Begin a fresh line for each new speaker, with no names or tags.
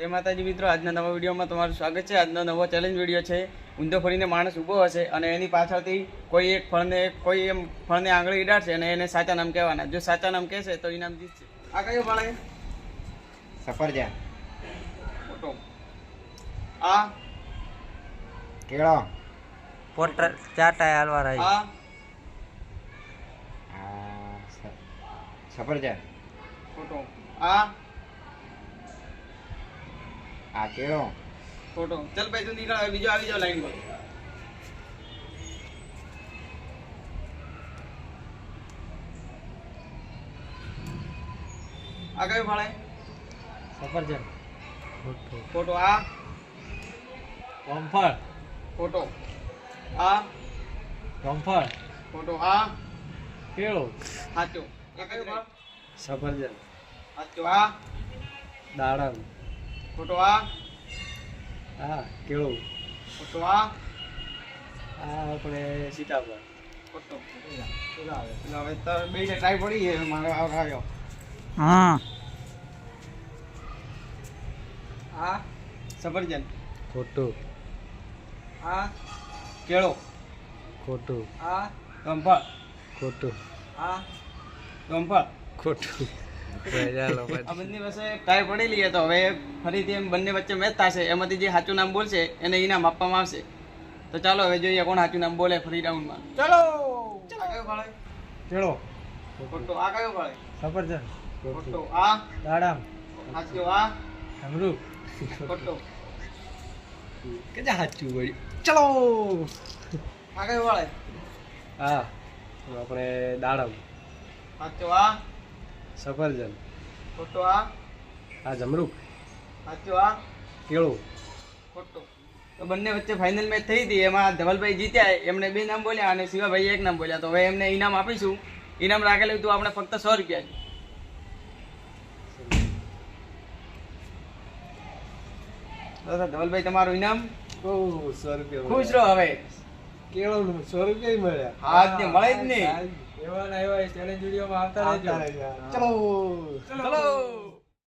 એ માતાજી મિત્રો આજના નવા વિડીયોમાં તમારું સ્વાગત છે. આજનો નવો ચેલેન્જ વીડિયો છે ઊંધો ફરીને માણસ ઊભો હશે અને એની પાછળથી કોઈ એક ફળને કોઈ એમ ફળને આંગળી ઉડાડશે અને એને સાચા નામ કહેવાના. જો સાચા નામ કહેશે તો ઇનામ જીતશે. આ કયો ફળ છે?
સફરજન.
ફોટો. આ?
કેળો.
પોટર ચાટા હાલવા રહી
આ?
આ સ- સફરજન.
ફોટો. આ?
આ કેળો.
ફોટો. ચલ ભાઈ તું નીકળ હવે બીજો આવી જાવ લાઈન પર. આ કયું ફળ?
સફરજન.
ફોટો. આ?
રમફળ
ફોટો. આ?
રમફળ
ફોટો આ?
કેળો.
સાચો આ કયું ફળ?
સફરજન.
સાચો આ?
દાડમ.
આ
હા કેળું.
ફોટો આ
આ આપણે સીતાફળ
ફોટો. હવે તો બે ટ્રાય પડી છે મારો આવ્યો.
હા.
આ? સફરજન.
ખોટું.
આ? કેળો.
ખોટું.
આ? રમફળ
ખોટું.
આ? રમફળ
ખોટું.
આ બંને પાસે ટ્રાય પડેલી છે તો હવે ફરીથી એમ બંને વચ્ચે મેચ થશે. એમાંથી જે સાચું નામ બોલશે એને ઇનામ આપવામાં આવશે. તો ચાલો હવે જોઈએ કોણ સાચું નામ બોલે ફરી રાઉન્ડમાં ચલો! આ કયો ફળ છે? ખોટો. આ કયો ફળ
સફરજન.
ખોટો. આ?
દાડમ.
સાચો. આ?
અમરૂદ
ખોટો.
કે સાચું વળી ચલો!
આ કયો ફળ
હા આપણે દાડમ.
સાચો. આ?
સફરજન.
ખોટો આ?
આ જમરૂક.
સાચો આ?
કેળું.
ખોટો. તો બંને વચ્ચે ફાઇનલ મેચ થઈ હતી. એમાં ધવલભાઈ જીત્યા. એમણે બે નામ બોલ્યા અને શિવાભાઈ એક નામ બોલ્યા. તો હવે એમને ઇનામ આપીશું. ઇનામ રાખેલું હતું આપણે ફક્ત સો રૂપિયા તો ધવલભાઈ તમારું ઇનામ
સો રૂપિયા
ખુશ રહો હવે.
કેળો સો રૂપિયા મળ્યા.
હા જ ને મળે જ ને
એવા ના એવા ચેલેન્જ વિડીયોમાં આવતા રહેજો.
ચલો.
ચલો.